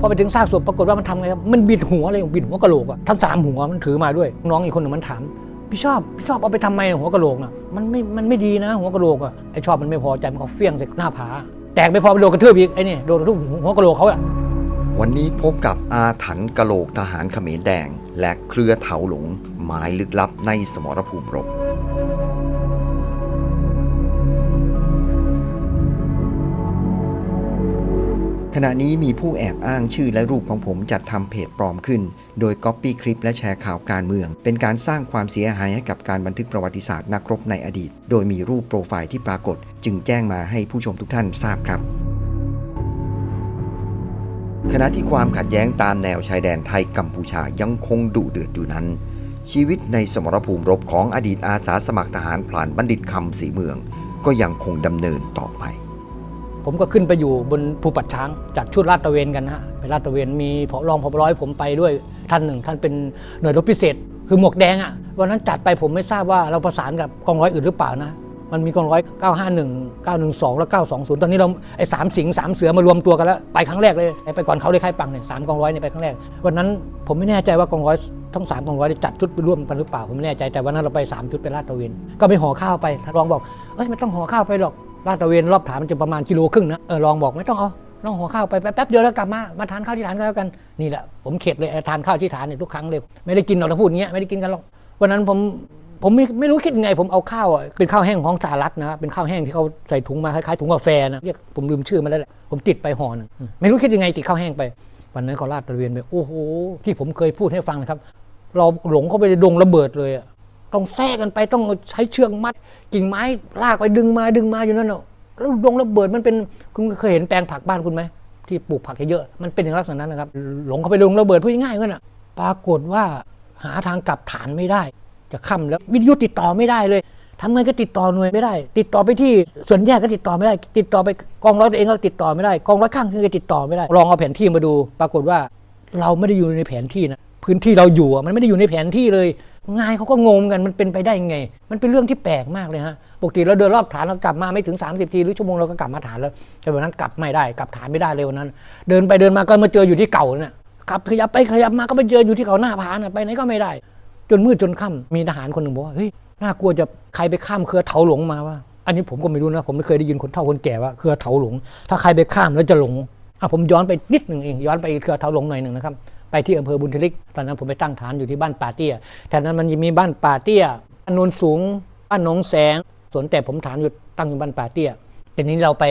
พอไปถึงซากศพปรากฏว่ามันทำไงครับมันบิดหัวเลยบิดหัวกะโหลกอะทั้งสามหัวมันถือมาด้วย น้องอีกคนหนึ่งมันถามพี่ชอบพี่ชอบเอาไปทำไมหัวกะโหลกน่ะมันไม่มันไม่ดีนะ หัวกะโหลกอะไอชอบมันไม่พอใจมันก็เฟี้ยงใส่หน้าผา แตกไม่พอไปโดนกระทืบอีกไอ้นี่โดนทืบหัวกะโหลกเขาอะวันนี้พบกับอาถรรพ์กะโหลกทหารเขมรแดง และเครือเถาหลงหมายลึกลับในสมรภูมิรบ ขณะนี้มีผู้แอบอ้างชื่อและรูปของผมจัดทำเพจปลอมขึ้น โดยก๊อปปี้คลิปและแชร์ข่าวการเมือง เป็นการสร้างความเสียหายให้กับการบันทึกประวัติศาสตร์นักรบในอดีต โดยมีรูปโปรไฟล์ที่ปรากฏ จึงแจ้งมาให้ผู้ชมทุกท่านทราบครับขณะที่ความขัดแย้งตามแนวชายแดนไทยกัมพูชายังคงดุเดือดอยู่นั้น ชีวิตในสมรภูมิรบของอดีตอาสาสมัครทหารพลานบัณฑิตคำสีเมือง ก็ยังคงดำเนินต่อไป ผมก็ขึ้นไปอยู่บนภูปัดช้างจัดชุดลาดตระเวนกันฮะไปลาดตระเวนมีผอรองผบร้อยผมไปด้วยท่านหนึ่ง ท่านเป็นหน่วยรบพิเศษ คือหมวกแดงอะ่ะวันนั้นจัดไปผมไม่ทราบว่าเราประสานกับกองร้อยอื่นหรือเปล่านะมันมีกองร้อย 951 912 และ920 ตอนนี้เราไอ้สามสิงสามเสือมารวมตัวกันแล้ว ไปครั้งแรกเลย ไปก่อนเขาเลยค่ายปังเนี่ยสามกองร้อยเนี่ยไปครั้งแรก วันนั้นผมไม่แน่ใจว่ากองร้อยทั้งสามกองร้อยได้จัดชุดไปร่วมกันหรือเปล่า ผมไม่แน่ใจ แต่วันนั้นเราไปสามชุดไปลาดตระเวน ก็ไปห่อข้าวไปท่านรองบอก เอ้ยไม่ต้องห่อข้าวไปหรอก ลาดตระเวนรอบฐานมันจะประมาณกิโลครึ่งนะเออลองบอกไม่ต้องเอาลองหัวข้าวไปแป๊บเดียวแล้วกลับมามาทานข้าวที่ฐานก็แล้วกันนี่แหละผมเข็ดเลยทานข้าวที่ฐานเนี่ยทุกครั้งเลยไม่ได้กินหรอกถ้าพูดอย่างเงี้ยไม่ได้กินกันหรอกวันนั้นผมผมไม่ไม่รู้คิดยังไง ผมเอาข้าวอะเป็นข้าวแห้งของสหรัฐนะเป็นข้าวแห้งที่เขาใส่ถุงมาคล้ายๆถุงกาแฟนะเรียกผมลืมชื่อมาแล้วแหละผมติดไปห่อหนึงไม่รู้คิดยังไงติดข้าวแห้งไป วันนั้นเขาลาดตระเวนไปโอ้โหที่ผมเคยพูดให้ฟังนะครับ เราหลงเข้าไปในดงระเบิดเลยอะ ต้องแทรกกันไปต้องใช้เชือกมัดกิ่งไม้ลากไปดึงมาดึงมาอยู่นั่นเนาะแล้วดงระเบิดมันเป็นคุณเคยเห็นแปลงผักบ้านคุณไหมที่ปลูกผักเยอะๆมันเป็นอย่างลักษณะนั้นนะครับ หลงเข้าไปดงระเบิดพูดง่ายๆงั้นอะปรากฏว่าหาทางกลับฐานไม่ได้ จะค่ำแล้ววิทยุติดต่อไม่ได้เลยทำไงก็ติดต่อหน่วยไม่ได้ ติดต่อไปที่ส่วนแยกก็ติดต่อไม่ได้ ติดต่อไปกองร้อยตัวเองก็ติดต่อไม่ได้กองร้อยข้างก็ติดต่อไม่ได้ ลองเอาแผนที่มาดู ปรากฏว่าเราไม่ได้อยู่ในแผนที่นะพื้นที่เราอยู่มันไม่ได้อยู่ในแผนที่เลย งายเขาก็งงกันมันเป็นไปได้ยังไง มันเป็นเรื่องที่แปลกมากเลยฮะปกติเราเดินรอบฐานเรากลับมาไม่ถึง 30 ทีหรือชั่วโมงเราก็กลับมาฐานแล้วแต่วันนั้นกลับไม่ได้กลับฐานไม่ได้เลยวันนั้น เดินไปเดินมาก็มาเจออยู่ที่เก่าน่ะกลับขยับไปขยับมาก็ไปเจออยู่ที่เขาหน้าผาน่ะไปไหนก็ไม่ได้ จนมืดจนค่ำมีทหารคนหนึ่งบอกว่าเฮ้ยน่ากลัวจะใครไปข้ามเครือเถาหลงมาว่า อันนี้ผมก็ไม่รู้นะผมไม่เคยได้ยินคนเฒ่าคนแก่ว่าเครือเถาหลง ถ้าใครไปข้ามแล้วจะหลงอะผมย้อนไปนิดหนึ่งเองย้อนไปเครือเถาหลงหน่อยหนึ่งนะครับ ไปที่อำเภอบุญทลิก ตอนนั้นผมไปตั้งฐานอยู่ที่บ้านป่าเตี้ยแถวนั้นมันยังมีบ้านป่าเตี้ยบ้านโนนสูงบ้านหนองแสงสวนแต่ผมฐานอยู่ตั้งอยู่บ้านป่าเตี้ยทีนี้เราไป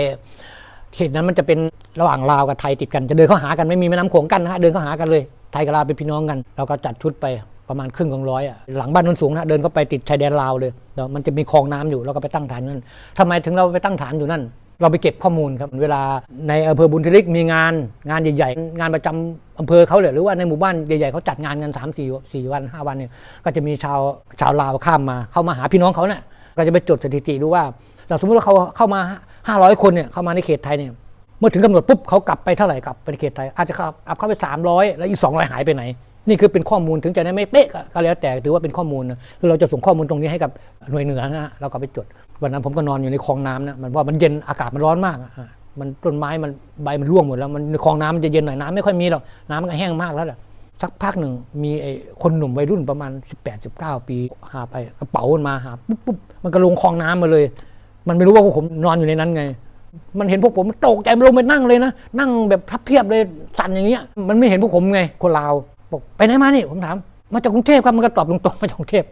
เขตนั้นมันจะเป็นระหว่างลาวกับไทยติดกัน จะเดินเข้าหากันไม่มีแม่น้ำโขงกันนะฮะเดินเข้าหากันเลย ไทยกับลาวเป็นพี่น้องกัน เราก็จัดชุดไปประมาณครึ่งของร้อยอะหลังบ้านนนสูงนะเดินเข้าไปติดชายแดนลาวเลยแล้วมันจะมีคลองน้ำอยู่เราก็ไปตั้งฐานนั่นทำไมถึงเราไปตั้งฐานอยู่นั่น เราไปเก็บข้อมูลครับเวลาในอำเภอบุญทลิกมีงานงานใหญ่ๆ งานประจำอำเภอเขาเลยหรือว่าในหมู่บ้านใหญ่ๆเขาจัดงานกัน3ามสี่สี่วันห้าวันเนี่ยก็จะมีชาวชาวลาวข้ามมา เข้ามาหาพี่น้องเขาเนี่ยก็จะไปจดสถิติดูว่าเราสมมติว่าเขาเข้ามา 500 คนเนี่ยเข้ามาในเขตไทยเนี่ยเมื่อถึงกำหนดปุ๊บเขากลับไปเท่าไหร่กลับไปในเขตไทยอาจจะกลับเข้าไป 300 แล้วอีก200 หายไปไหน นี่คือเป็นข้อมูลถึงจะได้ไม่เป๊ะก็แล้วแต่ถือว่าเป็นข้อมูลนะคือเราจะส่งข้อมูลตรงนี้ให้กับหน่วยเหนือนะเราก็ไปจดวันนั้นผมก็นอนอยู่ในคลองน้ำนะมันว่ามันเย็นอากาศมันร้อนมากอะมันต้นไม้มันใบมันร่วงหมดแล้วมันในคลองน้ำมันจะเย็นหน่อยน้ำไม่ค่อยมีหรอกน้ำมันก็แห้งมากแล้วแหละสักพักหนึ่งมีไอ้คนหนุ่มวัยรุ่นประมาณ 18 19 ปี หาไปกระเป๋ามันมาหาปุ๊บปุ๊บมันก็ลงคลองน้ำมาเลย มันไม่รู้ว่าพวกผมนอนอยู่ในนั้นไง มันเห็นพวกผมมันตกใจมันลงไปนั่งเลยนะ นั่งแบบพับเพียบเลยสั่นอย่างเงี้ยมันไม่เห็นพวกผมไงคนลาว บอกไปไหนมานี่ผมถามมาจากกรุงเทพครับมันก็ตอบตรงๆมาจากกรุงเทพ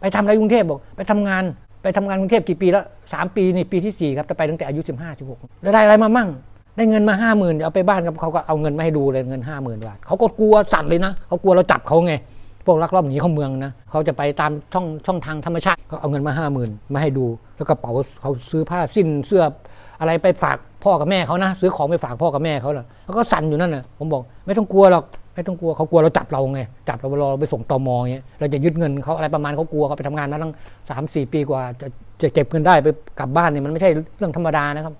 ไปทำอะไรกรุงเทพบอก ไปทำงาน ไปทำงานกรุงเทพกี่ปีแล้วสามปีนี่ปีที่สี่ครับแต่ไปตั้งแต่อายุสิบห้าสิบหกแล้วได้อะไรมามั่ง ได้เงินมาห้าหมื่นเอาไปบ้านครับเขาก็เอาเงินมาให้ดูเลยเงินห้าหมื่นบาทเขาก็กลัวสั่นเลยนะเขากลัวเราจับเขาไงพวกลักลอบหนีเข้าเมืองนะเขาจะไปตามช่องช่องทางธรรมชาติเขาเอาเงินมาห้าหมื่นมาให้ดู แล้วกระเป๋าเขาซื้อผ้าสิ้นเสื้ออะไรไปฝากพ่อกับแม่เขานะ ซื้อของไปฝากพ่อกับแม่เขาน่ะแล้วก็สั่นอยู่นั่นน่ะผมบอก ไม่ต้องกลัวหรอก ไม่ต้องกลัวเขากลัวเราจับเราไงจับเราเราไปส่งตอมอเงี้ยเราจะยึดเงินเขาอะไรประมาณเขากลัวเขาไปทำงานมาตั้งสามสี่ปีกว่าจะจะเก็บเงินได้ไปกลับบ้านเนี่ยมันไม่ใช่เรื่องธรรมดานะครับ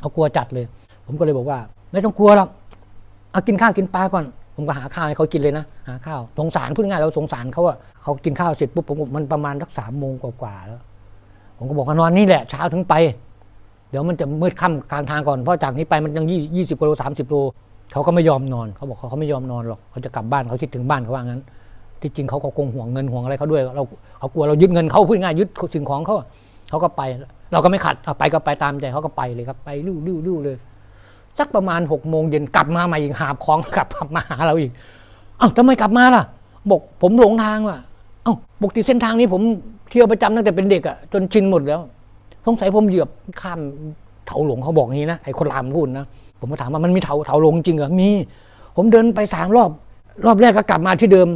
เขากลัวจัดเลย ผมก็เลยบอกว่า ไม่ต้องกลัวหรอกเอากินข้าวกินปลาก่อน ผมก็หาข้าวให้เขากินเลยนะหาข้าวสงสารพูดง่ายเราสงสารเขาอะเขากินข้าวเสร็จปุ๊บผมก็มันประมาณสักสามโมงกว่าๆแล้วผมก็บอกว่านอนนี่แหละเช้าถึงไป เดี๋ยวมันจะมืดค่ำกลางทางก่อนเพราะจากนี้ไปมันยังยี่สิบกิโลสามสิบโล เขาก็ไม่ยอมนอนเขาบอกเขาไม่ยอมนอนหรอกเขาจะกลับบ้านเขาคิดถึงบ้านเขาว่างั้น ที่จริงเขาก็คงห่วงเงินห่วงอะไรเขาด้วยเราเขากลัวเรายึดเงินเขาพูดง่ายยึดสิ่งของเขาเขาก็ไป เราก็ไม่ขัดไปก็ไปตามใจเขาก็ไปเลยครับ ไปริ้วริ้วริ้วเลยสักประมาณหกโมงเย็นกลับมาใหม่อีกหาบของกลับมาหาเราอีกเอ้าทำไมกลับมาล่ะ บอกผมหลงทางว่ะเอ้าปกติเส้นทางนี้ผมเที่ยวประจำตั้งแต่เป็นเด็กอะจนชินหมดแล้วสงสัยผมเหยียบข้ามเถาหลงเขาบอกงี้นะไอ้คนลามพูดนะ ผมก็ถามว่ามันมีเถาเถาลงจริงเหรอมี ผมเดินไปสามรอบ รอบแรกก็กลับมาที่เดิม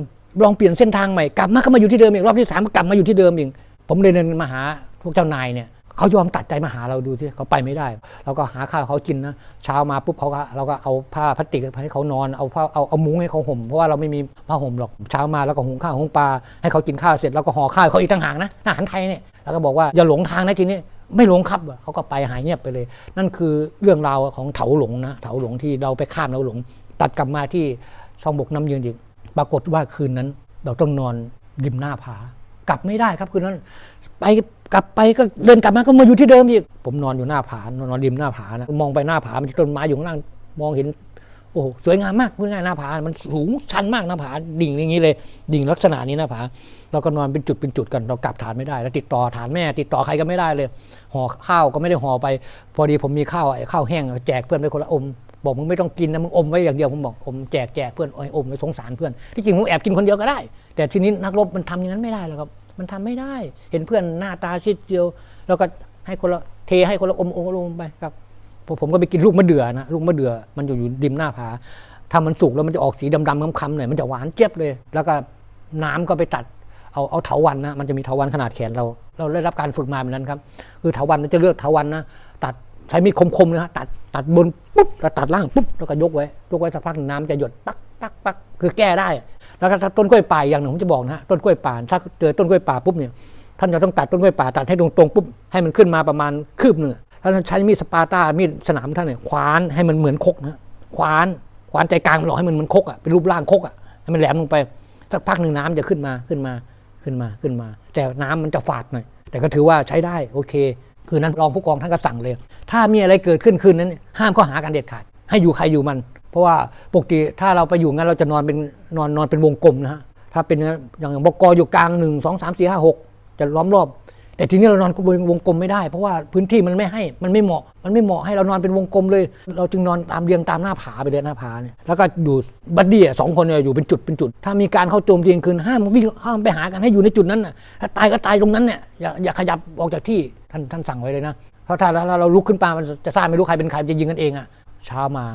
ลองเปลี่ยนเส้นทางใหม่กลับมาก็มาอยู่ที่เดิมอีกรอบที่สามก็กลับมาอยู่ที่เดิมอีกผมเลยเดินมาหาพวกเจ้านายเนี่ยเขายอมตัดใจมาหาเราดูสิเขาไปไม่ได้ เราก็หาข้าวเขากินนะเช้ามาปุ๊บเขาก็เราก็เอาผ้าพลาสติกให้เขานอนเอาผ้าเอาเอามุ้งให้เขาห่มเพราะว่าเราไม่มีผ้าห่มหรอกเช้ามาแล้วก็หุงข้าวหุงปลาให้เขากินข้าวเสร็จแล้วก็ห่อข้าวเขาอีกต่างหากนะอาหารไทยเนี่ยแล้วก็บอกว่าอย่าหลงทางนะทีนี้ ไม่หลงครับเขาก็ไปหายเงียบไปเลย นั่นคือเรื่องราวของเถาหลงนะเถาหลงที่เราไปข้ามเราหลง ตัดกลับมาที่ช่องบกน้ำยืนอีกปรากฏว่าคืนนั้น เราต้องนอนริมหน้าผากลับไม่ได้ครับคืนนั้น ไปกลับไปก็เดินกลับมาก็มาอยู่ที่เดิมอีกผมนอนอยู่หน้าผานอนริมหน้าผานะมองไปหน้าผามันมีต้นไม้อยู่ข้างล่างมองเห็น โอ้โหสวยงามมากพูดง่ายหน้าผา มันสูงชันมากหน้าผา ดิ่งอย่างนี้เลย ดิ่งลักษณะนี้หน้าผา เราก็นอนเป็นจุดเป็นจุดกัน เรากลับฐานไม่ได้ แล้วติดต่อฐานแม่ ติดต่อใครก็ไม่ได้เลย ห่อข้าวก็ไม่ได้ห่อไป พอดีผมมีข้าวไอ้ข้าวแห้งแจกเพื่อนไปคนละอม บอกมึงไม่ต้องกินนะ มึงอมไว้อย่างเดียว ผมบอกอมแจกแจกเพื่อนอ้อมไว้สงสารเพื่อน ที่จริงผมแอบกินคนเดียวก็ได้ แต่ทีนี้นักรบมันทำอย่างนั้นไม่ได้หรอกครับ มันทำไม่ได้ เห็นเพื่อนหน้าตาซีดเจียว แล้วก็ให้คนละเทให้คนละอมโอลงไปครับ พอผมก็ไปกินลูกมะเดื่อนะลูกมะเดื่อมันอยู่อยู่ริมหน้าผาถ้ามันสุกแล้วมันจะออกสีดำๆค้ำๆหน่อยมันจะหวานเจี๊ยบเลย แล้วก็น้ำก็ไปตัดเอาเอาเถาวันนะมันจะมีเถาวันขนาดแขนเรา เราได้รับการฝึกมาแบบนั้นครับ คือเถาวันมันจะเลือกเถาวันนะตัดใช้มีดคมๆเลยฮะตัดตัดบนปุ๊บแล้วตัดล่างปุ๊บแล้วก็ยกไว้ยกไว้สักพักนึ่งน้ำจะหยดปักปักปักคือแก้ได้ แล้วก็ถ้าต้นกล้วยป่าอย่างหนึ่งผมจะบอกนะฮะต้นกล้วยป่าถ้าเจอต้นกล้วยป่าปุ๊บเนี่ยท่านจะต้องตัดต้นกล้วยป่าตัดให้ตรงๆปุ๊บให้มันขึ้นมาประมาณคืบหนึ่ง แล้วท่านใช้มีดสปาร์ต้ามีดสนามท่านเนี่ยคว้านให้มันเหมือนคกนะคว้านคว้านใจกลางมันหล่อให้มันเหมือนคกอะเป็นรูปร่างคกอะให้มันแหลมลงไปสักพักหนึ่งน้ำจะขึ้นมาขึ้นมาขึ้นมาขึ้นมา แต่น้ำมันจะฝาดหน่อยแต่ก็ถือว่าใช้ได้โอเค คือนั้นรองผู้กองท่านก็สั่งเลย ถ้ามีอะไรเกิดขึ้นคืนนั้น ห้ามข้อหาการเด็ดขาด ให้อยู่ใครอยู่มัน เพราะว่าปกติถ้าเราไปอยู่งั้นเราจะนอนเป็นนอนนอนเป็นวงกลมนะฮะถ้าเป็นอย่างอย่างบกอยู่กลางหนึ่งสองสามสี่ห้าหกจะล้อมรอบ แต่ทีนี้เรานอนบนวงกลมไม่ได้ เพราะว่าพื้นที่มันไม่ให้มันไม่เหมาะ มันไม่เหมาะให้เรานอนเป็นวงกลมเลย เราจึงนอนตามเรียงตามหน้าผาไปเลยหน้าผาเนี่ยแล้วก็อยู่บัดดี้สองคนเนี่ยอยู่เป็นจุดเป็นจุด ถ้ามีการเข้าโจมตีกลางคืนห้ามวิ่งห้ามไปหากันให้อยู่ในจุดนั้นน่ะถ้าตายก็ตายตรงนั้นเนี่ยอย่าอย่าขยับออกจากที่ท่านท่านสั่งไว้เลยนะเพราะถ้าถ้าเราลุกขึ้นมามันจะทราบไม่รู้ใครเป็นใครจะยิงกันเองอะเช้ามา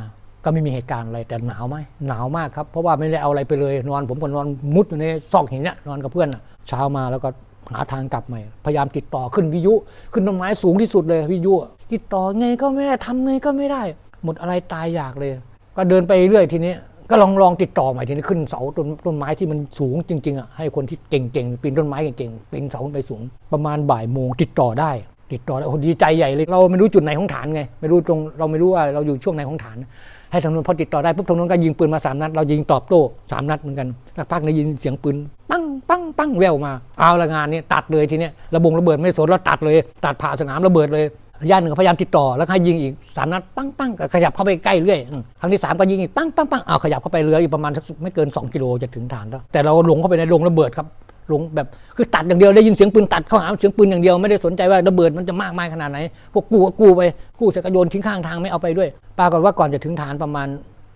ก็ไม่มีเหตุการณ์อะไรแต่หนาวไหมหนาวมากครับเพราะว่าไม่ได้เอาอะไรไปเลยนอนผมก็นอนมุดอยู่ในซอกหินเนี่ยนอนกับเพื่อนอะเช้ามาแล้วก็ หาทางกลับใหม่ พยายามติดต่อขึ้นวิยุ ขึ้นต้นไม้สูงที่สุดเลยวิยุติดต่อไงก็ไม่ได้ทำไงก็ไม่ได้ หมดอะไรตายอยากเลย ก็เดินไปเรื่อยทีนี้ก็ลองลองติดต่อใหม่ทีนี้ขึ้นเสาต้นต้นไม้ที่มันสูงจริงๆอะให้คนที่เก่งๆปีนต้นไม้เก่งๆปีนเสาขึ้นไปสูง ประมาณบ่ายโมงติดต่อได้ ติดต่อได้โอ้โหดีใจใหญ่เลย เราไม่รู้จุดไหนของฐานไง ไม่รู้ตรงเราไม่รู้ว่าเราอยู่ช่วงไหนของฐาน ให้ทางนู้นพอติดต่อได้ปุ๊บทางนู้นก็ยิงปืนมาสามนัด เรายิงตอบโต้สามนัดเหมือนกันสักพักได้ยินเสียงปืน ปังปังปังแววมา เอาละงานนี้ตัดเลยทีเนี้ยระบงระเบิดไม่สนเราตัดเลย ตัดผ่าสนามระเบิดเลยญาติหนึ่งพยายามติดต่อแล้วให้ยิงอีกสามนัดปังปังขยับเข้าไปใกล้เรื่อยครั้งที่สามก็ยิงอีกปังปังปังเอาขยับเข้าไปเรืออีกประมาณสักไม่เกิน 2 กิโลจะถึงฐานแล้วแต่เราหลงเข้าไปในโรงระเบิดครับ หลงแบบคือตัดอย่างเดียวได้ยินเสียงปืนตัดเข้าหาเสียงปืนอย่างเดียวไม่ได้สนใจว่าระเบิดมันจะมากมายขนาดไหนพวกกูก็กูไปกูเสร็จก็โยนทิ้งข้างทางไม่เอาไปด้วย ปรากฏว่าก่อนจะถึงฐานประมาณ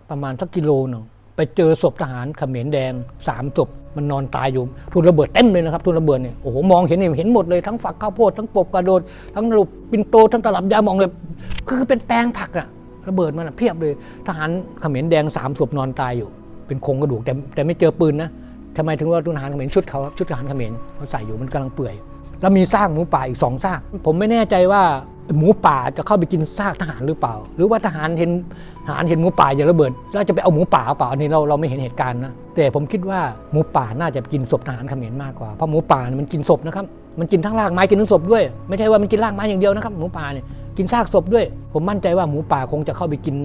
ประมาณสักกิโลหนึ่งไปเจอศพทหารเขมรแดงสามศพมันนอนตายอยู่ทุนระเบิดเต็มเลยนะครับทุนระเบิดเนี่ยโอ้โหมองเห็นนี่เห็นหมดเลยทั้งฝักข้าวโพดทั้งกบกระโดดทั้งลูกปินโตทั้งตลับยามองเลยคือเป็นแปลงผักอะระเบิดมันเพียบเลย ทหารเขมรแดงสามศพนอนตายอยู่ เป็นโครงกระดูกแต่แต่ไม่เจอปืนนะ ทำไมถึงว่าทหารเขมรชุดเขาชุดทหารเขมรเขาใส่อยู่มันกำลังเปื่อย แล้วมีซากหมูป่าอีกสองซาก ผมไม่แน่ใจว่าหมูป่าจะเข้าไปกินซากทหารหรือเปล่า หรือว่าทหารเห็นทหารเห็นหมูป่าอย่าระเบิด แล้วจะไปเอาหมูป่าเปล่าอันนี้เราเราไม่เห็นเหตุการณ์นะแต่ผมคิดว่าหมูป่าน่าจะกินศพทหารเขมรมากกว่าเพราะหมูป่ามันกินศพนะครับมันกินทั้งรากไม้กินทั้งศพด้วย ไม่ใช่ว่ามันกินรากไม้อย่างเดียวนะครับหมูป่าเนี่ยกินซากศพด้วย ผมมั่นใจว่าหมูป่าคงจะเข้าไปกิน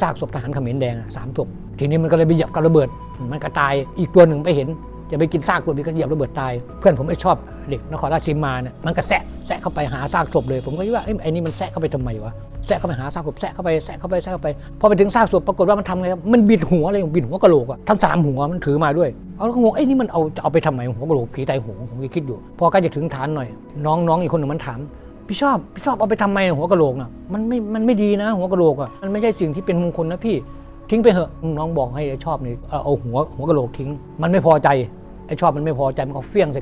ซากศพทหารเขมรแดงสามศพ ทีนี้มันก็เลยไปเหยียบกับระเบิด มันก็ตายอีกตัวหนึ่งไปเห็น จะไปกินซากศพอีกก็เหยียบระเบิดตาย เพื่อนผมไม่ชอบเด็กนครราชสีมาเนี่ยมันก็แซะแซะเข้าไปหาซากศพเลย ผมก็คิดว่าไอ้นี่มันแซะเข้าไปทำไมวะแซะเข้าไปหาซากศพแซะเข้าไปแซะเข้าไปแซะเข้าไปพอไปถึงซากศพปรากฏว่ามันทำไงครับมันบิดหัวเลยบิดหัวกะโหลกอะทั้งสามหัวมันถือมาด้วยเอาแล้วก็งงไอ้นี่มันเอาจะเอาไปทำไมหัวกะโหลกผีตายโหงผมก็คิดอยู่ พอใกล้จะถึงฐานหน่อย น้องๆอีกคนหนึ่งมันถามพี่ชอบพี่ชอบเอาไปทำไมหัวกะโหลกน่ะมันไม่มันไม่ดีนะ หัวกะโหลกอะมันไม่ใช่สิ่งที่เป็นมงคลนะพี่ ทิ้งไปเถอะน้องบอกให้ไอ้ชอบนี่เอาเอาหัวหัวกะโหลกทิ้ง มันไม่พอใจไอ้ชอบมันไม่พอใจมันก็เฟี้ยงใส่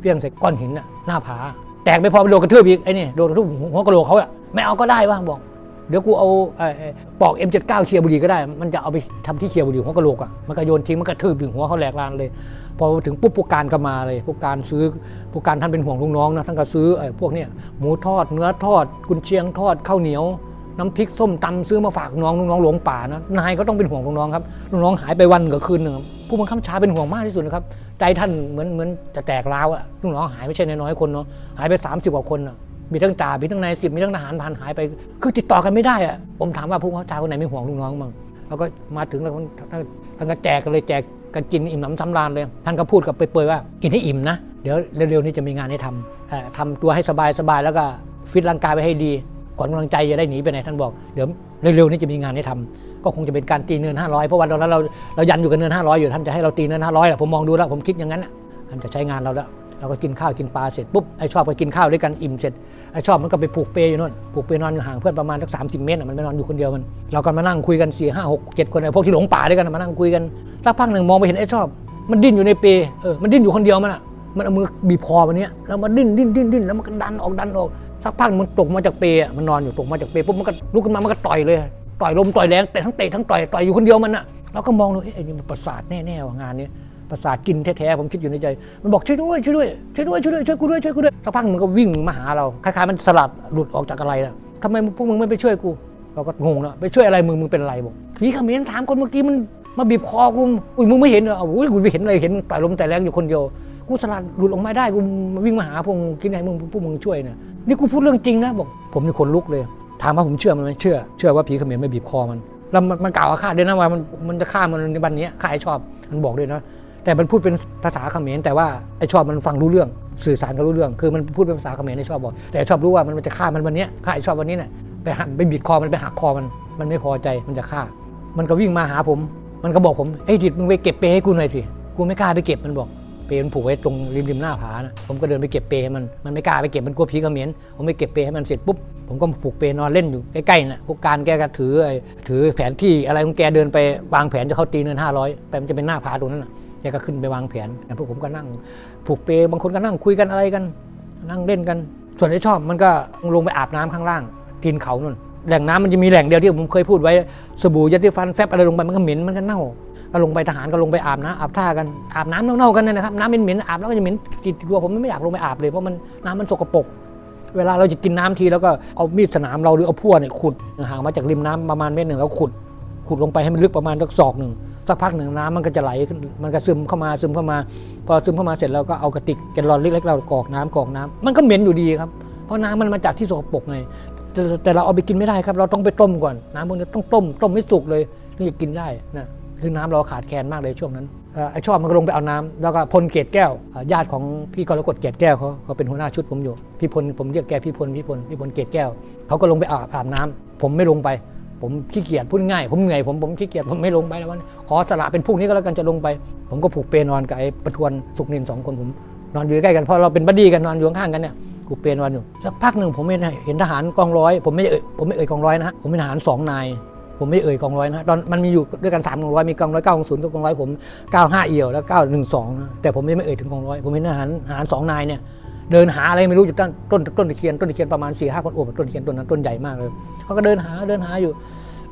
เฟี้ยงใส่ก้อนหินน่ะหน้าผา แตกไม่พอไปโดนกระทืบอีกไอ้นี่โดนกระทืบหัวกะโหลกเขาอะไม่เอาก็ได้วะบอก เดี๋ยวกูเอาเอ่อเอ่อปอก M79 เคียร์บุรีก็ได้ มันจะเอาไปทำที่เคียร์บุรีหัวกะโหลกอะมันก็โยนทิ้งมันก็ทืบถึงหัวเขาแหลกลานเลย พอถึงปุ๊บผู้การก็มาเลยผู้การซื้อผู้การท่านเป็นห่วงลูกน้องนะท่านก็ซื้อไอ้พวกเนี้ยหมูทอดเนื้อทอดกุนเชียงทอดข้าวเหนียว น้ำพริกส้มตำซื้อมาฝากน้องน้องหลวงป่านะนายก็ต้องเป็นห่วงน้องครับน้องหายไปวันกับคืนหนึ่งผู้บังคับชาเป็นห่วงมากที่สุดนะครับ ใจท่านเหมือนเหมือนจะแตกร้าวอะลูกน้องหายไม่ใช่น้อยคนเนาะหายไป 30กว่าคนอะมีทั้งจ่ามีทั้งนายสิบมีทั้งทหารพันหายไป คือติดต่อกันไม่ได้อะผมถามว่าผู้บังคับชาคนไหนไม่ห่วงลูกน้องมั้งแล้วก็มาถึงแล้วท่านท่านก็แจกเลยแจกกันกินอิ่มหนำสำราญเลย ท่านก็พูดกับเปยๆว่า กินให้อิ่มนะ เดี๋ยวเร็วๆนี้จะมีงานให้ทำทำตัวให้สบายๆแล้วก็ฟิตร่างกายไว้ให้ดี ขวัญกำลังใจจะได้หนีไปไหนท่านบอกเดี๋ยวเร็วๆนี้จะมีงานให้ทำก็คงจะเป็นการตีเนิน 500 เพราะวันตอนนั้นเราเรายันอยู่กับเนิน 500 อยู่ท่านจะให้เราตีเนิน 500แหละผมมองดูแล้วผมคิดอย่างนั้นน่ะท่านจะใช้งานเราแล้วเราก็กินข้าวกินปลาเสร็จปุ๊บไอ้ชอบก็กินข้าวด้วยกันอิ่มเสร็จไอ้ชอบมันก็ไปผูกเปยอยู่นู่นผูกเปยนอนอยู่ห่างเพื่อนประมาณสักสามสิบเมตรน่ะมันไม่นอนอยู่คนเดียวมันเราก็มานั่งคุยกันสี่ห้าหกเจ็ดคนไอ้พวกที่หลงป่าด้วยกันมานั่งคุยกันสักพักหนึ่งมองไปเห็นไอ้ชอบ มันดิ้นอยู่ในเปยเออมันดิ้นอยู่คนเดียวมันอะมันเอามือบีบคอมันเนี้ยแล้วมันดิ้นดิ้นดิ้นดิ้นแล้วมันก็ดันออกดันออก สักพักมันตกมาจากเปรย์อะมันนอนอยู่ตกมาจากเปรย์ปุ๊บมันก็ลุกขึ้นมามันก็ต่อยเลย ต่อยลมต่อยแรงเตะทั้งเตะทั้งต่อยต่อยอยู่คนเดียวมันอะเราก็มองดูเอ๊ะไอ้นี่มันประสาทแน่ๆว่างานนี้ประสาทกินแท้ๆผมคิดอยู่ในใจ มันบอกช่วยด้วยช่วยด้วยช่วยด้วยช่วยด้วยช่วยกูด้วยช่วยกูด้วยสักพักมันก็วิ่งมาหาเราคล้ายๆมันสลัดหลุดออกจากอะไรนะทำไมพวกมึงไม่ไปช่วยกู เราก็งงแล้วไปช่วยอะไรมึงมึงเป็นอะไรบอกผีเขมิ้นถามคนเมื่อกี้มันมาบีบคอกูอุ้ยมึงไม่เห็นเหรออุ้ยกูไม่เห็นอะไรเห็นต่อยลมต่แรงอยู่คนเดียว กูสลัดหลุดออกมาได้กูวิ่งมาหาพวกมึงคิดไงมึงพวกมึงช่วยเนี่ยนี่กูพูดเรื่องจริงนะบอกผมนี่ขนลุกเลย ถามว่าผมเชื่อมันไหมเชื่อเชื่อว่าผีเขมรไม่บีบคอมันแล้วมันมันกล่าวอาฆาตด้วยนะว่ามันมันจะฆ่ามันในวันนี้ฆ่าไอ้ชอบมันบอกด้วยนะแต่มันพูดเป็นภาษาเขมรแต่ว่าไอ้ชอบมันฟังรู้เรื่อง สื่อสารกันรู้เรื่อง คือมันพูดเป็นภาษาเขมรไอ้ชอบบอก แต่ไอ้ชอบรู้ว่ามันจะฆ่ามันวันนี้ฆ่าไอ้ชอบวันนี้เนี่ยไปหันไปบีบคอมันไปหักคอมันมันไม่พอใจมันจะฆ่า มันก็วิ่งมาหาผม มันก็บอกผมเอ้ยดิดมึงไปเก็บเปให้กูหน่อยสิกูไม่กล้าไปเก็บมันบอก เปรย์มันผูกไว้ตรงริมริมหน้าผานะผมก็เดินไปเก็บเปรย์ให้มันมันไม่กล้าไปเก็บมันกลัวผีเขมิ้นผมไปเก็บเปรย์ให้มันเสร็จปุ๊บผมก็ผูกเปรย์นอนเล่นอยู่ใกล้ๆน่ะพวกการแกก็ถือไอ้ถือแผนที่อะไรของแกเดินไปวางแผนจะเข้าตีเนินห้าร้อยไปมันจะเป็นหน้าผาตรงนั้นนะแกก็ขึ้นไปวางแผนแต่พวกผมก็นั่ง ผูกเปรย์บางคนก็นั่งคุยกันอะไรกัน นั่งเล่นกัน ส่วนที่ชอบมันก็ลงไปอาบน้ำข้างล่างตีนเขานู่นแหล่งน้ำมันจะมีแหล่งเดียวที่ผมเคยพูดไว้สบู่ยาสีฟันแฟบอะไรลงไปมันก็เหม็นมันก็เน่า ก็ลงไปทหารก็ลงไปอาบน้ำอาบท่ากันอาบน้ำเน่าๆกันเนี่ยนะครับน้ำเหม็นๆอาบแล้วก็จะเหม็นติดตัวผมไม่อยากลงไปอาบเลยเพราะมันน้ำมันสกปรกเวลาเราจะกินน้ำทีแล้วก็เอามีดสนามเราหรือเอาพั่วเนี่ยขุดห่างมาจากริมน้ำประมาณเมตรหนึ่งแล้วขุด ขุดลงไปให้มันลึกประมาณสักศอกหนึ่งสักพักหนึ่งน้ำมันก็จะไหลขึ้นมันก็ซึมเข้ามาซึมเข้ามา พอซึมเข้ามาเสร็จแล้วก็เอากระติกแกลลอนเล็กๆเรากรอกน้ำกรอกน้ำมันก็เหม็นอยู่ดีครับเพราะน้ำมันมาจากที่สกปรกไงแต่แต่เราเอาไปกินไม่ได้ครับ เราต้องไปต้มก่อน น้ำพวกนี้ต้องต้มต้มให้สุกเลยถึงจะกินได้นะ คือน้ำเราขาดแคลนมากเลยช่วงนั้นเอ่อไอชอบมันก็ลงไปเอาน้ำแล้วก็พลเกตแก้ว ญาติของพี่กรกฎเกตแก้วเขาเขาเป็นหัวหน้าชุดผมอยู่ พี่พลผมเรียกแกพี่พลพี่พลพี่พลเกตแก้วเขาก็ลงไปอาบอาบน้ำผมไม่ลงไป ผมขี้เกียจพูดง่าย ผมเหนื่อยผมผมขี้เกียจผมไม่ลงไปแล้ววันขอสละเป็นพรุ่งนี้ก็แล้วกันจะลงไป ผมก็ผูกเปรนอนกับไอ้ประทวนสุกนินสองคนผมนอนอยู่ใกล้กันเพราะเราเป็นบัดดี้กันนอนอยู่ข้างกันเนี่ยผูกเปรนอนอยู่สักพักหนึ่งผมเห็นทหารกองร้อย ผมไม่เอ่ยผมไม่เอ่ยกองร้อยนะฮะผมเป็นทหารสองนาย ผมไม่เอ่ยกองร้อยนะตอนมันมีอยู่ด้วยกันสามกองร้อยมีกองร้อยเก้าของศูนย์กับกองร้อยผมเก้าห้าเอี่ยวแล้วเก้าหนึ่งสองนะแต่ผมยังไม่เอ่ยถึงกองร้อยผมเห็นทหารทหารสองนายเนี่ยเดินหาอะไรไม่รู้อยู่ต้นต้นต้นตะเคียนต้นตะเคียนประมาณสี่ห้าคนโอบต้นตะเคียนต้นนั้นต้นใหญ่มากเลยเขาก็เดินหาเดินหาอยู่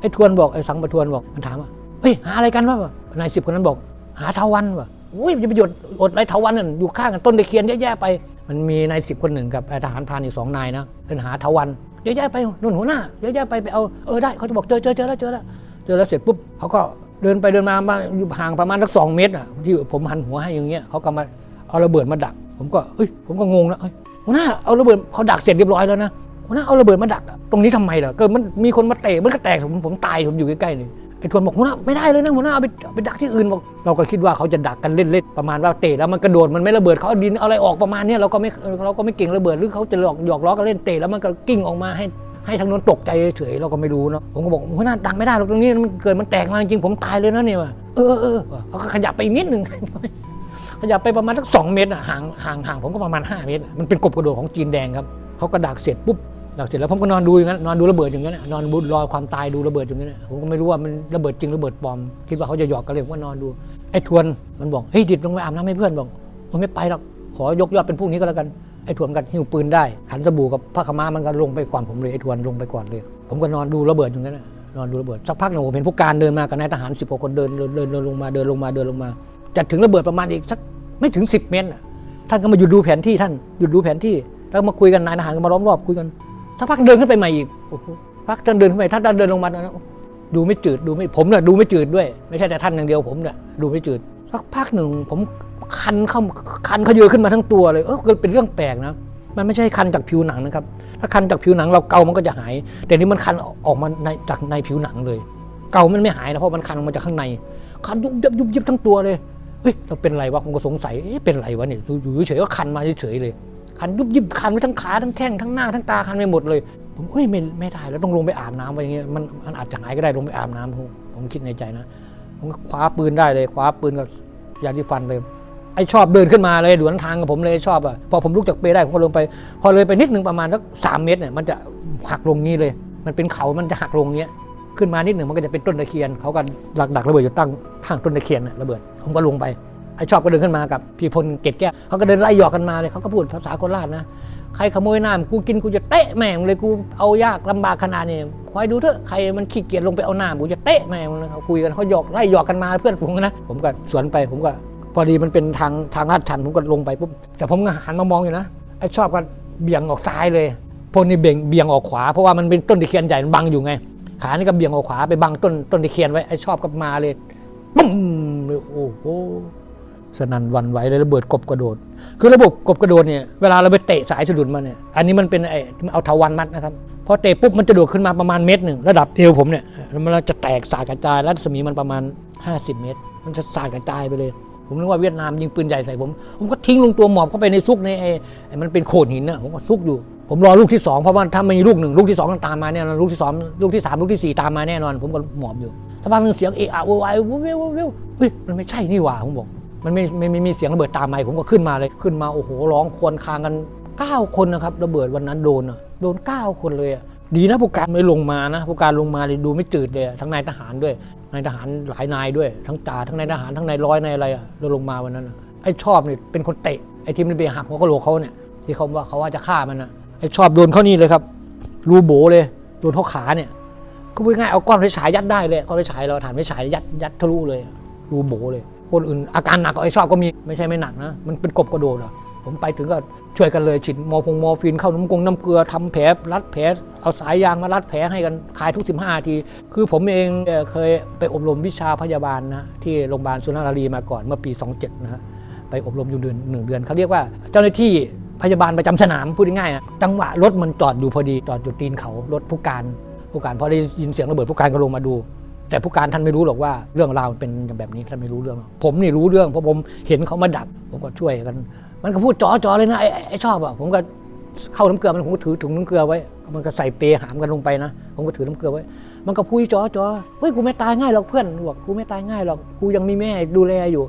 ไอ้ทวนบอกไอ้สังประทวนบอกมันถามว่าเฮ้ยหาอะไรกันวะนายสิบคนนั้นบอก หาเทาวันวะอุ้ยจะไปหยดอดไรเทาวันนั่นอยู่ข้างกันต้นตะเคียนเยอะแยะไป มันมีนายสิบคนหนึ่งกับไอ้ทหารพรานอีกสองนายนะเดินหาเทาวัน เยอะแยะไปนู่นหัวหน้าเยอะแยะไปไปเอาเออได้เขาจะบอกเจอเจอเจอแล้วเจอแล้วเจอแล้วเสร็จปุ๊บเขาก็เดินไปเดินมามาอยู่ห่างประมาณสักสองเมตรอะที่ผมหันหัวให้อย่างเงี้ยเขาก็มาเอาระเบิดมาดัก ผมก็เอ้ยผมก็งงนะเอ้ยหัวหน้าเอาระเบิดเขาดักเสร็จเรียบร้อยแล้วนะหัวหน้าเอาระเบิดมาดัก ตรงนี้ทำไมล่ะเกิดมันมีคนมาเตะมันก็แตกผมผมตายผมอยู่ใกล้ๆนี่ ไอ้ทวนบอกหัวหน้าไม่ได้เลยนะหัวหน้าเอาไปเอาไปดักที่อื่นบอกเราก็คิดว่าเขาจะดักกันเล่นๆประมาณว่าเตะแล้วมันกระโดดมันไม่ระเบิดเขาเอาดินเอาอะไรออกประมาณนี้เราก็ไม่เราก็ไม่เก่งระเบิดหรือเขาจะหลอกหยอกล้อกันเล่นเตะแล้วมันก็กิ้งออกมาให้ให้ทางโน้นตกใจเฉยเราก็ไม่รู้เนาะผมก็บอกหัวหน้าดักไม่ได้หรอกตรงนี้มันเกิดมันแตกมาจริงผมตายเลยนะเนี่ยเออเออเขาก็ขยับไปนิดหนึ่งขยับไปประมาณสักสองเมตรอะห่างห่างห่างผมก็ประมาณ 5 เมตร มันเป็นกบกระโดดของจีนแดงครับเขาก็ดักเสร็จปุ๊บ ดักเสร็จแล้วผมก็นอนดูอย่างนั้นนอนดูระเบิดอย่างนั้นนอนดูรอความตายดูระเบิดอย่างนั้นผมก็ไม่รู้ว่ามันระเบิดจริงระเบิดปลอมคิดว่าเขาจะหยอกกันเลยผมก็นอนดูไอ้ทวนมันบอกเฮ้ยดิดลงไปอาบน้ำให้เพื่อนบอกมันไม่ไปหรอกขอยกยอดเป็นพรุ่งนี้ก็แล้วกันไอ้ทวนกันหิ้วปืนได้ ขันสบู่กับผ้าขม้ามันก็ลงไปก่อนผมเลยไอ้ทวนลงไปก่อนเลย ผมก็นอนดูระเบิดอย่างนั้นนอนดูระเบิดสักพักหนึ่งผมเห็นผู้การเดินมากับนายทหารสิบกว่าคนเดินเดินเดินลงมาเดินลงมาเดินลงมาจะถึงระเบิดประมาณอีกสักไม่ถึง 10 เมตรท่านก็มาหยุดดูแผนที่ท่านหยุดดูแผนที่แล้วมาคุยกันนายทหารก็มาล้อมรอบคุยกัน ถ้าพักเดินขึ้นไปใหม่อีกโอ้โหพักท่านเดินขึ้นไปท่านเดินลงมานะดูไม่จืดดูไม่ผมเนี่ยดูไม่จืดด้วย ไม่ใช่แต่ท่านอย่างเดียวผมเนี่ยดูไม่จืดสักพักหนึ่งผมคันเข้าคันเขาเยอขึ้นมาทั้งตัวเลยเออเป็นเรื่องแปลกนะมันไม่ใช่คันจากผิวหนังนะครับ ถ้าคันจากผิวหนังเราเกามันก็จะหาย แต่นี่มันคันออกมาในจากในผิวหนังเลย เกามันไม่หายนะเพราะมันคันออกมาจากข้างใน คันยุบยับยุบยับทั้งตัวเลยเฮ้ยเราเป็นไรวะผมก็สงสัยเอ๊ะเป็นไรวะเนี่ยอยู่เฉยๆก็คันมาเฉยๆเลย คันยุบยิบคันไปทั้งขาทั้งแข้งทั้งหน้าทั้งตาคันไปหมดเลย ผมเฮ้ยไม่ไม่ได้แล้วต้องลงไปอาบน้ำไปอย่างเงี้ยมันมันอาจจะหายก็ได้ลงไปอาบน้ำผมผมคิดในใจนะผมก็คว้าปืนได้เลยคว้าปืนกับยาที่ฟันเลยไอ้ชอบเดินขึ้นมาเลยดวนทางกับผมเลยชอบอะพอผมลุกจากเปได้ผมก็ลงไป พอเลยไปนิดนึงประมาณสักสามเมตรเนี่ยมันจะหักลงนี้เลย มันเป็นเขามันจะหักลงเนี้ยขึ้นมานิดหนึ่งมันก็จะเป็นต้นตะเคียนเขาก็ดักดักระเบิดอยู่ตั้งข้างต้นตะเคียนน่ะระเบิดผมก็ลงไป ไอ้ชอบก็เดินขึ้นมากับพี่พลเกตแก้วเขาก็เดินไล่หยอกกันมาเลยเขาก็พูดภาษาโคราชนะใครขโมยน้ำกูกินกูจะเตะแม่งเลยกูเอายากลำบากขนาดนี้คอยดูเถอะใครมันขี้เกียจลงไปเอาน้ำกูจะเตะแม่งเลยเขาคุยกันเขาหยอกไล่หยอกกันมาเพื่อนฝูงนะผมก็สวนไปผมก็พอดีมันเป็นทางทางลาดชันผมก็ลงไปปุ๊บแต่ผมก็หันมามองอยู่นะไอ้ชอบก็เบี่ยงออกซ้ายเลยพลนี่เบี่ยงเบี่ยงออกขวาเพราะว่ามันเป็นต้นตะเคียนใหญ่มันบังอยู่ไง ขานี่ก็เบี่ยงออกขวาไปบังต้นต้นตะเคียนไว้ไอ้ชอบก็มาเลยปุ้มเลยโอ้โห สนั่นวันไหวเลยระเบิดกบกระโดด คือระบบกบกระโดดเนี่ยเวลาเราไปเตะสายสะดุดมันเนี่ยอันนี้มันเป็นไอ้เอาเทาวันมัดนะครับพอเตะปุ๊บมันจะโดดขึ้นมาประมาณเมตรหนึ่งระดับเอวผมเนี่ยมันจะแตกสาดกระจายรัศมีมันประมาณ 50 เมตร มันจะสาดกระจายไปเลย ผมนึกว่าเวียดนามยิงปืนใหญ่ใส่ผม ผมก็ทิ้งลงตัวหมอบเข้าไปในซุกในไอ้ไอมันเป็นโขดหินน่ะผมก็ซุกอยู่ผมรอลูกที่สองเพราะว่าถ้ามีลูกหนึ่งลูกที่สองต้องตามมาแน่นอนลูกที่สองลูกที่สามลูกที่สี่ตามมาแน่นอน ผมก็หมอบอยู่ถ้าบางเสียงเอะอะววายวิววิววิวเฮ้ยมันไม่ใช่นี่หว่าผมบอก มันไม่ไม่ไม่มีเสียงระเบิดตามมาผมก็ขึ้นมาเลยขึ้นมาโอ้โหร้องควรคางกัน 9 คนนะครับระเบิดวันนั้นโดนโดน 9 คนเลยอะดีนะผู้การไม่ลงมานะผู้การลงมาเลยดูไม่จืดเลยทั้งนายทหารด้วยนายทหารหลายนายด้วย ทั้งจ่าทั้งนายทหารทั้งนายร้อยนายอะไรอะเราลงมาวันนั้นไอ้ชอบเนี่ยเป็นคนเตะไอ้ทีมมันไปหักหัวกะโหลกเขาเนี่ยที่เขาว่าเขาว่าจะฆ่ามันอะไอ้ชอบโดนเข้านี่เลยครับ รูโบเลยโดนเข้าขาเนี่ยก็พูดง่ายๆเอาก้อนไฟฉายยัดได้เลยก้อนไฟฉายเราถ่านไฟฉายยัดยัดทะลุเลยรูโบเลย คนอื่นอาการหนักกว่าไอ้ชอบก็มีไม่ใช่ไม่หนักนะ มันเป็นกบกระโดดอะผมไปถึงก็ช่วยกันเลยฉีดมอฟงมอฟีนเข้าน้ำกงน้ำเกลือทำแผลรัดแผลเอาสายยางมารัดแผลให้กันคลายทุก 15นาที คือผมเองเคยไปอบรมวิชาพยาบาลนะที่โรงพยาบาลสุนทรรีมาก่อนเมื่อปี 27 นะฮะไปอบรมอยู่เดือนหนึ่งเดือนเขาเรียกว่าเจ้าหน้าที่พยาบาลประจำสนามพูดง่ายๆอะจังหวะรถมันจอดอยู่พอดีจอดอยู่ตีนเขารถผู้การผู้การพอได้ยินเสียงระเบิดผู้การก็ลงมาดู แต่ผู้การท่านไม่รู้หรอกว่าเรื่องราวมันเป็นแบบนี้ท่านไม่รู้เรื่องหรอกผมนี่รู้เรื่องเพราะผมเห็นเขามาดัก ผมก็ช่วยกัน มันก็พูดจ่อจอๆเลยนะไอ้ไอ้ชอบอะผมก็เข้าน้ำเกลือมันผมก็ถือถุงน้ำเกลือไว้ มันก็ใส่เปรหามกันลงไปนะผมก็ถือน้ำเกลือไว้ มันก็พูดจ่อจอๆเฮ้ยกูไม่ตายง่ายหรอกเพื่อนบอกกูไม่ตายง่ายหรอกกูยังมีแม่ดูแลอยู่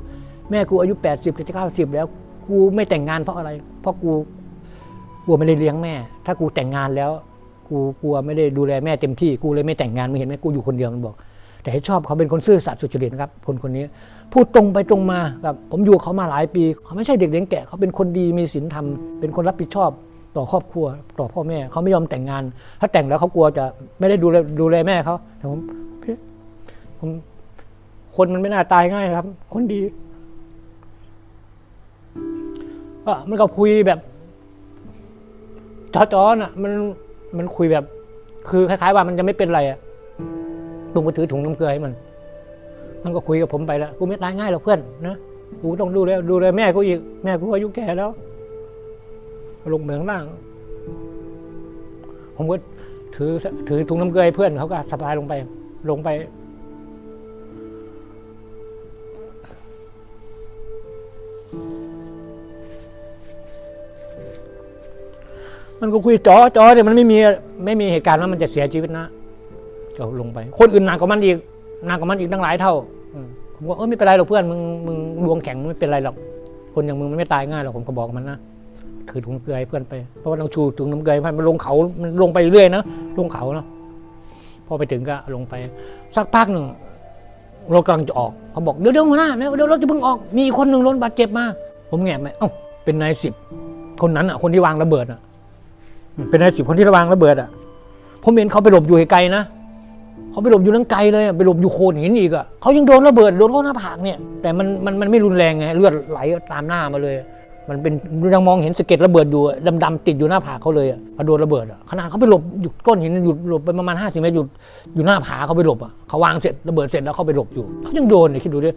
แม่กูอายุ 80จะเข้าสิบแล้ว กูไม่แต่งงานเพราะอะไร เพราะกูกลัวไม่ได้เลี้ยงแม่ ถ้ากูแต่งงานแล้ว กูกลัวไม่ได้ดูแลแม่เต็มที่กูเลยไม่แต่งงานมึงเห็นไหมกูอยู่คนเดียวมันบอก แต่ให้ชอบเขาเป็นคนซื่อสัตย์สุจริตนะครับคนคนนี้พูดตรงไปตรงมาแบบผมอยู่เขามาหลายปีเขาไม่ใช่เด็กเลี้ยงแกะเขาเป็นคนดีมีศีลธรรมเป็นคนรับผิดชอบต่อครอบครัวต่อพ่อแม่เขาไม่ยอมแต่งงาน ถ้าแต่งแล้วเขากลัวจะไม่ได้ดูแลดูแลแม่เขาแต่ผมผมคนมันไม่น่าตายง่ายนะครับ คนดีก็มันก็คุยแบบจ้อๆน่ะมันมันคุยแบบ คือคล้าย ๆ ว่ามันจะไม่เป็นไรอะ ลุงก็ถือถุงน้ำเกลือให้มัน มันก็คุยกับผมไปแล้วกูไม่ตายง่ายหรอกเพื่อนนะกูต้องดูแลดูแลแม่กูอีกแม่กูอายุแก่แล้วลงเหมืองล่าง ผมก็ถือถือถุงน้ำเกลือเพื่อนเขาก็สบายลงไป ลงไป มันก็คุยจอจอเนี่ยมันไม่มีไม่มีเหตุการณ์ว่ามันจะเสียชีวิตนะ ก็ลงไป คนอื่นหนักกว่ามันอีกหนักกว่ามันอีกตั้งหลายเท่าผมก็เออไม่เป็นไรหรอกเพื่อนมึงมึงดวงแข็งไม่เป็นไรหรอกคนอย่างมึงมันไม่ตายง่ายหรอกผมก็บอกกับมันนะถือถุงน้ำเกลือให้เพื่อนไปเพราะว่าต้องชูถุงน้ำเกลือให้มันลงเขามันลงไปเรื่อยนะลงเขาเนาะพอไปถึงก็ลงไป สักพักหนึ่งรถกำลังจะออกเขาบอกเดี๋ยวเดี๋ยวหัวหน้าเดี๋ยวเรถจะเพิ่งออกมีคนหนึ่งรถบาดเจ็บมา ผมแงะไปเอ้าเป็นนายสิบคนนั้นอะ คนที่วางระเบิดอะ เป็นนายสิบคนที่ระวางระเบิดอะผมเห็นเขาไปหลบอยู่ไกลๆนะ เขาไปหลบอยู่นั่งไกลเลยไปหลบอยู่โคนหินอีกอะเขายังโดนระเบิดโดนเข้าหน้าผากเนี่ย แต่มันมันมันไม่รุนแรงไงเลือดไหลตามหน้ามาเลย มันเป็นยังมองเห็นสะเก็ดระเบิดอยู่ดำๆติดอยู่หน้าผากเขาเลยอะพอโดนระเบิดอะขนาดเขาไปหลบอยู่ก้อนหินอยู่หลบไปประมาณห้าสิบเมตรอยู่อยู่หน้าผาเขาไปหลบอะเขาวางเสร็จระเบิดเสร็จแล้วเขาไปหลบอยู่เขายังโดนเลยคิดดูดิ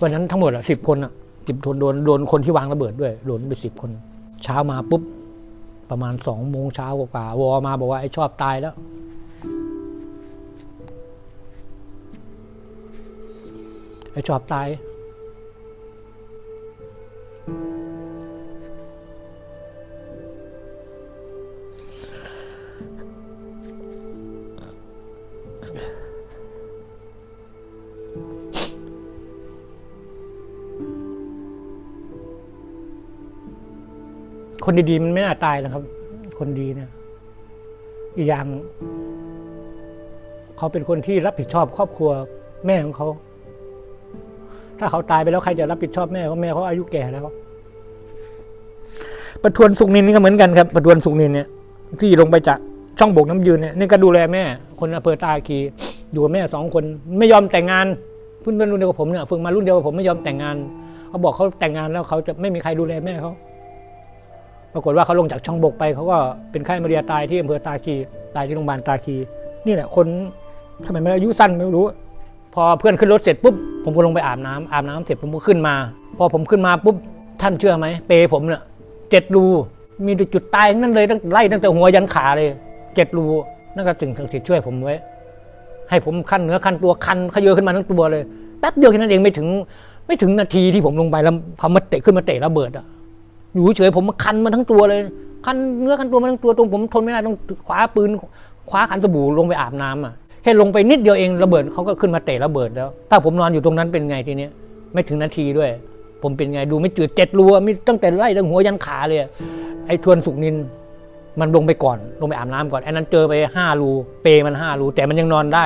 วันนั้นทั้งหมดอะสิบคนอะสิบคนโดนโดนคนที่วางระเบิดด้วยโดนไปสิบคน เช้ามาปุ๊บประมาณสองโมงเช้ากว่าวอมาบอกว่าไอ้ชอบตายแล้ว ไอ้ชอบตายคนดีๆมันไม่น่าตายนะครับ คนดีเนี่ยอีกอย่าง เขาเป็นคนที่รับผิดชอบครอบครัวแม่ของเขา ถ้าเขาตายไปแล้วใครจะรับผิดชอบแม่เขาแม่เขาอายุแก่แล้ว ประทวนสุกนินนี่ก็เหมือนกันครับ ประทวนสุกนินเนี่ย ที่ลงไปจากช่องโบกน้ำยืนเนี่ยนี่ก็ดูแลแม่ คนอำเภอตาคีอยู่กับแม่สองคน ไม่ยอมแต่งงานเพื่อนรุ่นเดียวกับผมเนี่ยฝึกมารุ่นเดียวกับผมไม่ยอมแต่งงานเขาบอกเขาแต่งงานแล้วเขาจะไม่มีใครดูแลแม่เขาปรากฏว่าเขาลงจากช่องบกไปเขาก็เป็นไข้มาเรียตายที่อำเภอตาคีตายที่โรงพยาบาลตาคี นี่แหละคนทำไมมันอายุสั้นไม่รู้ พอเพื่อนขึ้นรถเสร็จปุ๊บผมก็ลงไปอาบน้ำอาบน้ำเสร็จผมก็ขึ้นมา พอผมขึ้นมาปุ๊บท่านเชื่อไหมเปย์ผมเนี่ยเจ็ดรูมีจุดตายทั้งนั้นเลยตั้งไล่ตั้งแต่หัวยันขาเลยเจ็ดรูนั่นก็สิ่งศักดิ์สิทธิ์ช่วยผมไว้ ให้ผมคันเนื้อคันตัวคันขยเยอขึ้นมาทั้งตัวเลยแป๊บเดียวแค่นั้นเองไม่ถึง ไม่ถึงนาทีที่ผมลงไปแล้วเขามาเตะขึ้นมาเตะระเบิดอะอยู่เฉยผมมันคันมาทั้งตัวเลย คันเนื้อคันตัวมาทั้งตัวตรงผมทนไม่ได้ต้องคว้าปืนคว้าขันสบู่ลงไปอาบน้ำอะ แค่ลงไปนิดเดียวเองระเบิดเขาก็ขึ้นมาเตะระเบิดแล้ว ถ้าผมนอนอยู่ตรงนั้นเป็นไงทีเนี้ยไม่ถึงนาทีด้วย ผมเป็นไงดูไม่จืดเจ็ดรัวมีตั้งแต่ไล่ตั้งหัวยันขาเลย ไอ้ทวนสุกนิน มันลงไปก่อนลงไปอาบน้ำก่อนไอ้นั้นเจอไปห้ารูเปย์มันห้ารูแต่มันยังนอนได้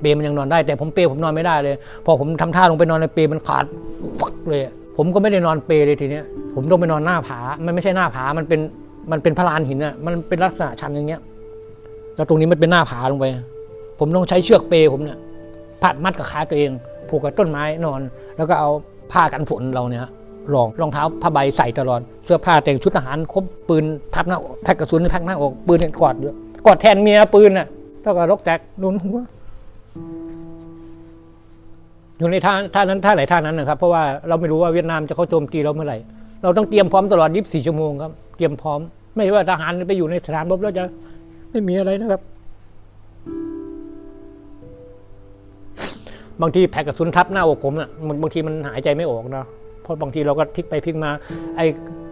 เปย์มันยังนอนได้ แต่ผมเปย์ผมนอนไม่ได้เลย พอผมทำท่าลงไปนอนในเปย์มันขาดฟักเลย ผมก็ไม่ได้นอนเปย์เลยทีเนี้ย ผมต้องไปนอนหน้าผา มันไม่ใช่หน้าผา มันเป็นมันเป็นพลานหินอะมันเป็นลักษณะชันอย่างเงี้ย แล้วตรงนี้มันเป็นหน้าผาลงไป ผมต้องใช้เชือกเปย์ผมเนี่ยพัดมัดกับขาตัวเอง ผูกกับต้นไม้นอน แล้วก็เอาผ้ากันฝนเราเนี่ยรองรองเท้าผ้าใบใส่ตลอด เสื้อผ้าแต่งชุดทหารครบปืนทับหน้าอกแท็กกระสุนทักหน้าอกปืนเนี่ยกอดอยู่กอดแทนเมียปืนน่ะเท่ากับรกแซกโดนหัวอยู่ในท่าท่านั้นท่าไหนท่านั้นนะครับ เพราะว่าเราไม่รู้ว่าเวียดนามจะเข้าโจมตีเราเมื่อไหร่เราต้องเตรียมพร้อมตลอด 24 ชั่วโมงครับ เตรียมพร้อม ไม่ว่าทหารไปอยู่ในสนามรบแล้วจะไม่มีอะไรนะครับ บางทีแผลกระสุนทับหน้าอกผมอะมันบางทีมันหายใจไม่ออกเนาะเพราะบางทีเราก็พลิกไปพลิกมาไอ้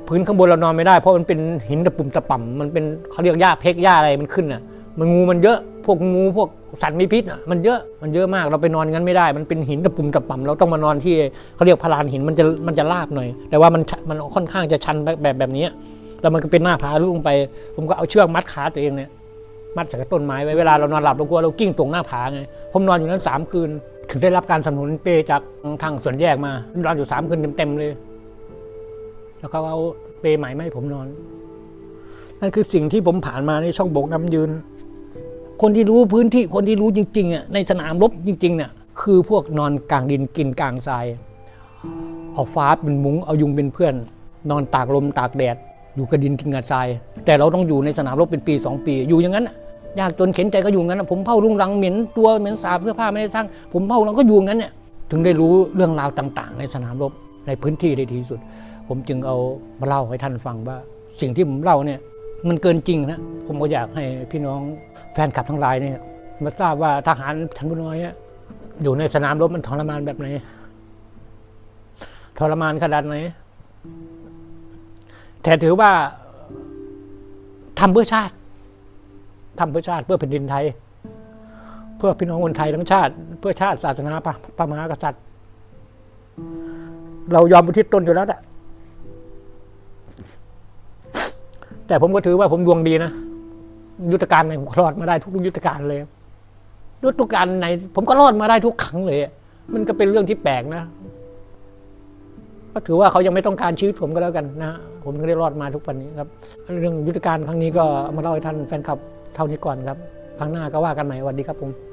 พื้นข้างบนเรานอนไม่ได้ เพราะมันเป็นหินตะปุ่มตะป่ำมันเป็นเขาเรียกหญ้าเพกหญ้าอะไรมันขึ้นอะมันงูมันเยอะพวกงูพวกสัตว์มีพิษอะมันเยอะมันเยอะมากเราไปนอนงั้นไม่ได้ มันเป็นหินตะปุ่มตะป่ำเราต้องมานอนที่เขาเรียกพลานหินมันจะมันจะราบหน่อย แต่ว่ามันมันค่อนข้างจะชันแบบแบบแบบนี้แล้วมันก็เป็นหน้าผาลุลงไป ผมก็เอาเชือกมัดขาตัวเองเนี่ยมัดใส่กับต้นไม้ไว้เวลาเรานอนหลับเรากลัวเรากิ้งตรงหน้าผาไงผมนอนอยู่นั้นสามคืน ถึงได้รับการสนับสนุนเปจากทางส่วนแยกมานอนอยู่สามคืนเต็มๆเลย แล้วเขาเอาเปใหม่มาให้ผมนอน นั่นคือสิ่งที่ผมผ่านมาในช่องบกน้ำยืน คนที่รู้พื้นที่คนที่รู้จริงๆอะในสนามรบจริงๆเนี่ยคือพวกนอนกลางดินกินกลางทราย เอาฟ้าเป็นมุ้งเอายุงเป็นเพื่อน นอนตากลมตากแดด อยู่กับดินกินกับทราย แต่เราต้องอยู่ในสนามรบเป็นปีสองปี อยู่อย่างนั้นน่ะ ยากจนเข็นใจก็อยู่งั้นผมเผารุงรังเหม็นตัวเหม็นสาบเสื้อผ้าไม่ได้สร้าง ผมเผาเราก็อยู่งั้นเนี่ยถึงได้รู้เรื่องราวต่าง ๆ ในสนามรบในพื้นที่ได้ที่สุด ผมจึงเอามาเล่าให้ท่านฟังว่า สิ่งที่ผมเล่าเนี่ยมันเกินจริงนะผมก็อยากให้พี่น้องแฟนคลับทั้งหลายเนี่ยมาทราบว่าทหารชั้นผู้น้อยอยู่ในสนามรบมันทรมานแบบไหนทรมานขนาดไหนแต่ถือว่าทำเพื่อชาติ ทำเพื่อชาติเพื่อแผ่นดินไทย เพื่อพี่น้องคนไทยทั้งชาติ เพื่อชาติศาสนาพระพระมหากษัตริย์ เรายอมอุทิศตนอยู่แล้วแหละแต่ผมก็ถือว่าผมดวงดีนะยุทธการไหนผมรอดมาได้ทุกยุทธการเลย ยุทธการไหนผมก็รอดมาได้ทุกครั้งเลย มันก็เป็นเรื่องที่แปลกนะก็ถือว่าเขายังไม่ต้องการชีวิตผมก็แล้วกันนะผมก็ได้รอดมาทุกวันนี้ครับ เรื่องยุทธการครั้งนี้ก็มาเล่าให้ท่านแฟนคลับ เท่านี้ก่อนครับ ครั้งหน้าก็ว่ากันใหม่สวัสดีครับผม